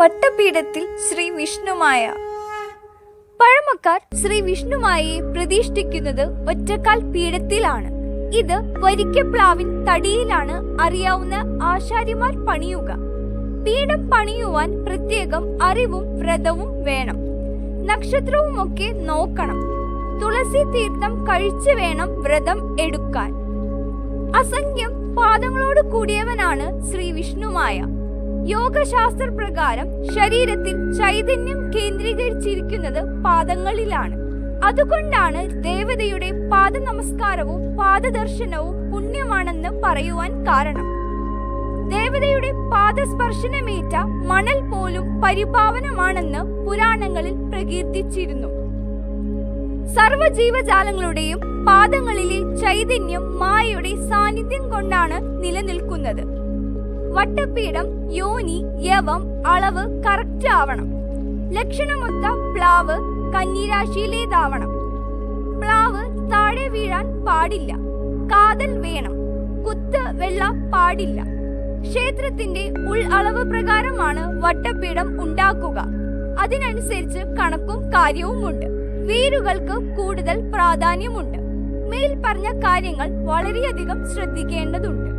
വട്ടപീഠത്തിൽ ശ്രീ വിഷ്ണുമായ. പഴമക്കാർ ശ്രീ വിഷ്ണുമായയെ പ്രതിഷ്ഠിക്കുന്നത് ഒറ്റക്കാൽ പീഠത്തിലാണ്. ഇത് വരിക്കപ്ലാവിൻ തടിയിലാണ് അറിയാവുന്ന ആശാരിമാർ പണിയുക. പീഠം പണിയുവാൻ പ്രത്യേകം അറിവും വ്രതവും വേണം. നക്ഷത്രവും ഒക്കെ നോക്കണം. തുളസി തീർത്ഥം കഴിച്ചു വേണം വ്രതം എടുക്കാൻ. അസംഖ്യം പാദങ്ങളോട് കൂടിയവനാണ് ശ്രീ വിഷ്ണുമായ. യോഗശാസ്ത്ര പ്രകാരം ശരീരത്തിൽ ചൈതന്യം കേന്ദ്രീകരിച്ചിരിക്കുന്നത് പാദങ്ങളിലാണ്. അതുകൊണ്ടാണ് ദേവതയുടെ പാദ നമസ്കാരവും പാദദർശനവും പുണ്യമാണെന്ന് പറയുവാൻ കാരണം. ദേവതയുടെ പാദസ്പർശനമേറ്റ മണൽ പോലും പരിപാവനമാണെന്ന് പുരാണങ്ങളിൽ പ്രകീർത്തിച്ചിരുന്നു. സർവജീവജാലങ്ങളുടെയും പാദങ്ങളിലെ ചൈതന്യം മായയുടെ സാന്നിധ്യം കൊണ്ടാണ് നിലനിൽക്കുന്നത്. വട്ടപ്പീഠം യോനി യവം അളവ് കറക്റ്റ് ആവണം. ലക്ഷണമൊത്ത പ്ലാവ് കന്നിരാശിയിലേതാവണം പ്ലാവ് താഴെ വീഴാൻ പാടില്ല. കാതൽ വേണം. കുത്ത് വെള്ള പാടില്ല. ക്ഷേത്രത്തിന്റെ ഉൾ അളവ് പ്രകാരമാണ് വട്ടപ്പീഠം ഉണ്ടാക്കുക. അതിനനുസരിച്ച് കണക്കും കാര്യവുമുണ്ട്. വേരുകൾക്ക് കൂടുതൽ പ്രാധാന്യമുണ്ട്. മേൽ പറഞ്ഞ കാര്യങ്ങൾ വളരെയധികം ശ്രദ്ധിക്കേണ്ടതുണ്ട്.